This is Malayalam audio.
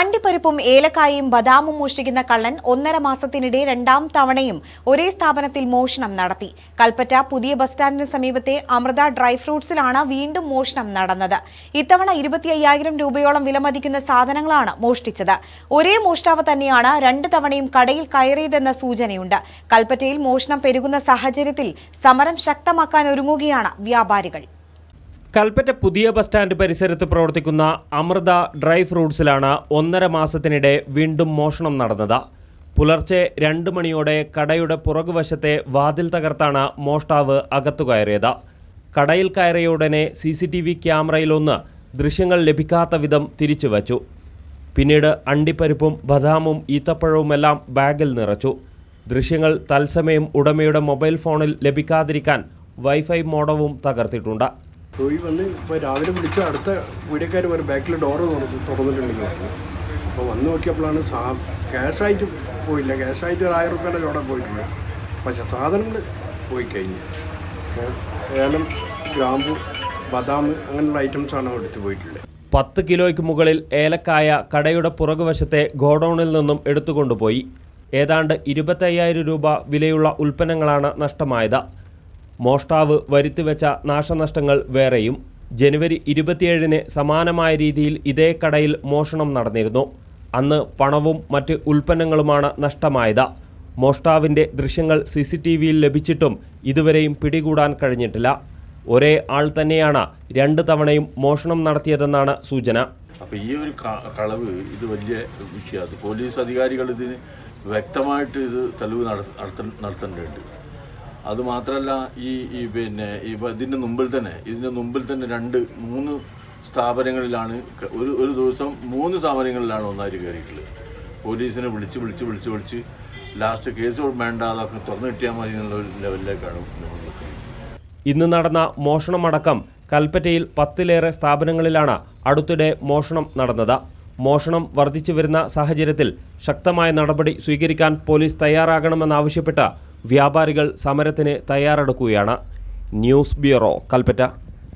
അണ്ടിപ്പരിപ്പും ഏലക്കായയും ബദാമും മോഷ്ടിക്കുന്ന കള്ളൻ ഒന്നര മാസത്തിനിടെ രണ്ടാം തവണയും ഒരേ സ്ഥാപനത്തിൽ മോഷണം നടത്തി. കൽപ്പറ്റ പുതിയ ബസ് സ്റ്റാൻഡിന് സമീപത്തെ അമൃത ഡ്രൈ ഫ്രൂട്ട്സിലാണ് വീണ്ടും മോഷണം നടന്നത്. ഇത്തവണ ഇരുപത്തി അയ്യായിരം രൂപയോളം വിലമതിക്കുന്ന സാധനങ്ങളാണ് മോഷ്ടിച്ചത്. ഒരേ മോഷ്ടാവ് തന്നെയാണ് രണ്ട് തവണയും കടയിൽ കയറിയതെന്ന സൂചനയുണ്ട്. കൽപ്പറ്റയിൽ മോഷണം പെരുകുന്ന സാഹചര്യത്തിൽ സമരം ശക്തമാക്കാൻ ഒരുങ്ങുകയാണ് വ്യാപാരികൾ. കൽപ്പറ്റ പുതിയ ബസ് സ്റ്റാൻഡ് പരിസരത്ത് പ്രവർത്തിക്കുന്ന അമൃത ഡ്രൈ ഫ്രൂട്ട്സിലാണ് ഒന്നര മാസത്തിനിടെ വീണ്ടും മോഷണം നടന്നത്. പുലർച്ചെ രണ്ട് മണിയോടെ കടയുടെ പുറകുവശത്തെ വാതിൽ തകർത്താണ് മോഷ്ടാവ് അകത്തു കയറിയത്. കടയിൽ കയറിയുടനെ സി സി ടി വി ക്യാമറയിലൊന്ന് ദൃശ്യങ്ങൾ ലഭിക്കാത്ത വിധം തിരിച്ചു വച്ചു പിന്നീട് അണ്ടിപ്പരിപ്പും ബദാമും ഈത്തപ്പഴവുമെല്ലാം ബാഗിൽ നിറച്ചു. ദൃശ്യങ്ങൾ തത്സമയം ഉടമയുടെ മൊബൈൽ ഫോണിൽ ലഭിക്കാതിരിക്കാൻ വൈഫൈ മോഡവും തകർത്തിട്ടുണ്ട്. പോയി വന്ന് ഇപ്പോൾ രാവിലെ വിളിച്ച് അടുത്ത വീടിക്കാർ വരും ബാക്കിൽ ഡോറ് തുറന്ന് തുറന്നിട്ടുണ്ടെങ്കിൽ അപ്പോൾ വന്ന് നോക്കിയപ്പോഴാണ് സാ ക്യാഷായിട്ട് പോയില്ല. ക്യാഷായിട്ട് ഒരു ആയിരം റുപ്യേന്റെ ചോടെ പോയിട്ടുണ്ട്. പക്ഷെ സാധനങ്ങൾ പോയി കഴിഞ്ഞു. ഏലം ഗ്രാമ്പു ബദാം അങ്ങനെയുള്ള ഐറ്റംസാണ് എടുത്തു പോയിട്ടുള്ളത്. പത്ത് കിലോയ്ക്ക് മുകളിൽ ഏലക്കായ കടയുടെ പുറകുവശത്തെ ഗോഡൌണിൽ നിന്നും എടുത്തുകൊണ്ടുപോയി. ഏതാണ്ട് ഇരുപത്തയ്യായിരം രൂപ വിലയുള്ള ഉൽപ്പന്നങ്ങളാണ് നഷ്ടമായത്. മോഷ്ടാവ് വരുത്തിവെച്ച നാശനഷ്ടങ്ങൾ വേറെയും. ജനുവരി ഇരുപത്തിയേഴിന് സമാനമായ രീതിയിൽ ഇതേ കടയിൽ മോഷണം നടന്നിരുന്നു. അന്ന് പണവും മറ്റ് ഉൽപ്പന്നങ്ങളുമാണ് നഷ്ടമായത്. മോഷ്ടാവിന്റെ ദൃശ്യങ്ങൾ സി സി ടി വിയിൽ ലഭിച്ചിട്ടും ഇതുവരെയും പിടികൂടാൻ കഴിഞ്ഞിട്ടില്ല. ഒരേ ആൾ തന്നെയാണ് രണ്ട് തവണയും മോഷണം നടത്തിയതെന്നാണ് സൂചന. അപ്പോൾ ഈ ഒരു കളവ് ഇത് വലിയ വിഷയമാണ് പോലീസ് അധികാരികൾ ഇതിന് വ്യക്തമായിട്ട് ഇത് തെളിവ് നട- നടത്ത നടത്തേണ്ടതുണ്ട്. അതുമാത്രമല്ല ഈ ഈ പിന്നെ ഇപ്പം ഇതിന്റെ മുമ്പിൽ തന്നെ ഇതിന്റെ മുമ്പിൽ തന്നെ രണ്ട് മൂന്ന് സ്ഥാപനങ്ങളിലാണ് ഒരു ഒരു ദിവസം മൂന്ന് സ്ഥാപനങ്ങളിലാണ് ഒന്നായിട്ട് കയറിയിട്ടുള്ളത് പോലീസിനെ വിളിച്ച് വിളിച്ച് വിളിച്ച് വിളിച്ച് ലാസ്റ്റ് കേസ് വേണ്ട അതൊക്കെ തുറന്നു കിട്ടിയാൽ മതി എന്നുള്ള ലെവലിലേക്കാണ് ഇന്ന് നടന്ന മോഷണമടക്കം കൽപ്പറ്റയിൽ പത്തിലേറെ സ്ഥാപനങ്ങളിലാണ് അടുത്തിടെ മോഷണം നടന്നത്. മോഷണം വർദ്ധിച്ചു വരുന്ന സാഹചര്യത്തിൽ ശക്തമായ നടപടി സ്വീകരിക്കാൻ പോലീസ് തയ്യാറാകണമെന്നാവശ്യപ്പെട്ട് വ്യാപാരികൾ സമരത്തിന് തയ്യാറെടുക്കുകയാണ് ന്യൂസ് ബ്യൂറോ കൽപ്പറ്റ.